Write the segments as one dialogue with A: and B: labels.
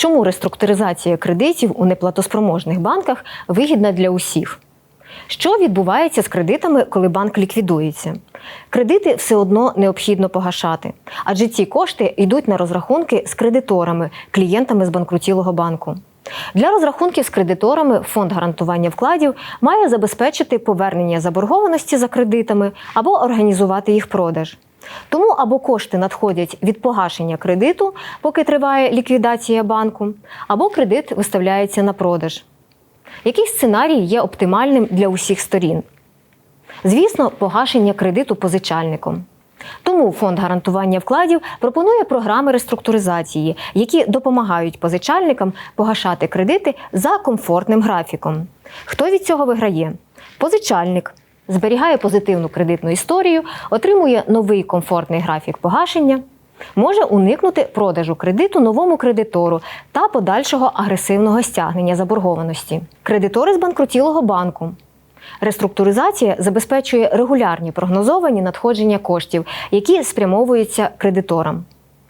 A: Чому реструктуризація кредитів у неплатоспроможних банках вигідна для усіх? Що відбувається з кредитами, коли банк ліквідується? Кредити все одно необхідно погашати, адже ці кошти йдуть на розрахунки з кредиторами, клієнтами з банкрутілого банку. Для розрахунків з кредиторами фонд гарантування вкладів має забезпечити повернення заборгованості за кредитами або організувати їх продаж. Тому або кошти надходять від погашення кредиту, поки триває ліквідація банку, або кредит виставляється на продаж. Який сценарій є оптимальним для усіх сторін? Звісно, погашення кредиту позичальником. Тому фонд гарантування вкладів пропонує програми реструктуризації, які допомагають позичальникам погашати кредити за комфортним графіком. Хто від цього виграє? Позичальник зберігає позитивну кредитну історію, отримує новий комфортний графік погашення, може уникнути продажу кредиту новому кредитору та подальшого агресивного стягнення заборгованості. Кредитори з банкрутілого банку. Реструктуризація забезпечує регулярні прогнозовані надходження коштів, які спрямовуються кредиторам.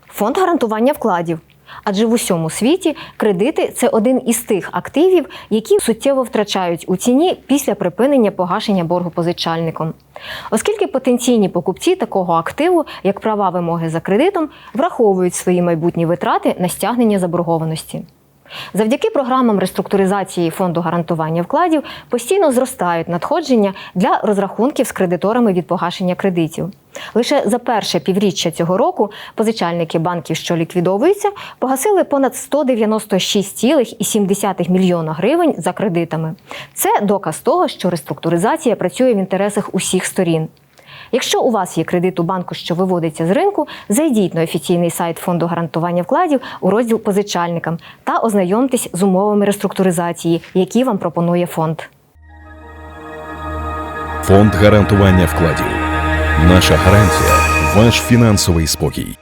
A: Фонд гарантування вкладів. Адже в усьому світі кредити це один із тих активів, які суттєво втрачають у ціні після припинення погашення боргу позичальником. Оскільки потенційні покупці такого активу, як права вимоги за кредитом, враховують свої майбутні витрати на стягнення заборгованості. Завдяки програмам реструктуризації фонду гарантування вкладів постійно зростають надходження для розрахунків з кредиторами від погашення кредитів. Лише за перше півріччя цього року позичальники банків, що ліквідовуються, погасили понад 196,7 мільйона гривень за кредитами. Це доказ того, що реструктуризація працює в інтересах усіх сторін. Якщо у вас є кредит у банку, що виводиться з ринку, зайдіть на офіційний сайт фонду гарантування вкладів у розділ позичальникам та ознайомтесь з умовами реструктуризації, які вам пропонує фонд.
B: Фонд гарантування вкладів. Наша гарантія ваш фінансовий спокій.